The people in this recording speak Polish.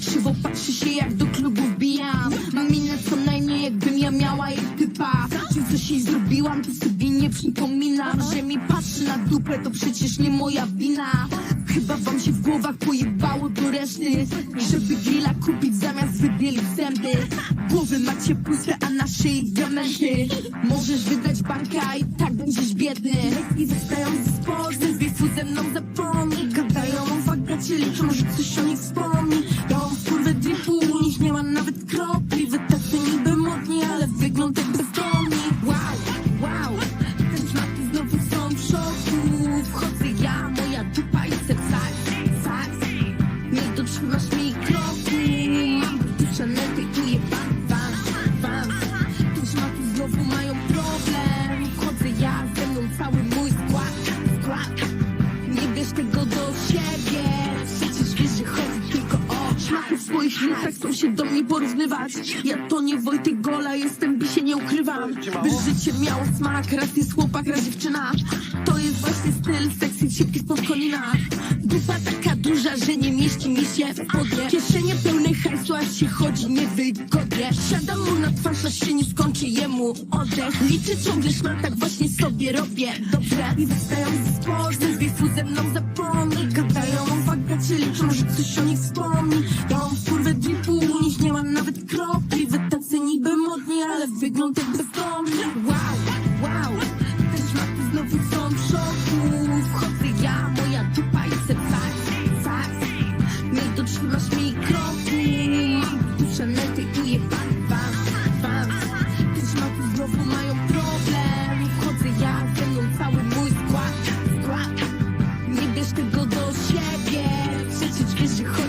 krzywo patrzy się jak do klubu wbijam. Mam minę co najmniej jakbym ja miała jej typa. Czy coś jej zrobiłam, to sobie nie przypominam Że mi patrzy na dupę, to przecież nie moja wina. Chyba wam się w głowach pojebało do reszty Żeby grilla kupić zamiast wybielić zęby. Głowy macie puste, a na szyi diamenty. Możesz wydać banka i tak będziesz biedny. I zostają ze wifu ze mną zapomnij Gadają o wagacie, liczą, że coś o nich wspomni Nie dotrzymasz mi kroku Mam duszę nety i ban, ban, ban Te szmaty znowu mają problem. Wchodzę ja, ze mną cały mój skład, skład. Nie bierz tego do siebie. Przecież wiesz, że chodzi tylko o Szmaty w swoich nutach chcą się do mnie porównywać. Ja to nie Wojtek Gola, jestem by się nie ukrywam. By życie miało smak, raz jest chłopak, raz dziewczyna. To jest właśnie styl, sexy cipki spod konina. Dupa taka duża, że nie mieści mi się w podnie Kieszenie pełne hajsu, aż się chodzi niewygodnie. Siadam mu na twarz, aż się nie skończy jemu oddech. Liczę ciągle szmat, tak właśnie sobie robię dobrze. I wystają ze sportem, wifu ze mną zapomnij. Gadają o wagacie, liczą, że coś o nich wspomni. Ja mam kurwę dripu, nich nie ma nawet kropli. Wy tacy niby modni, ale wygląd jak że chodzi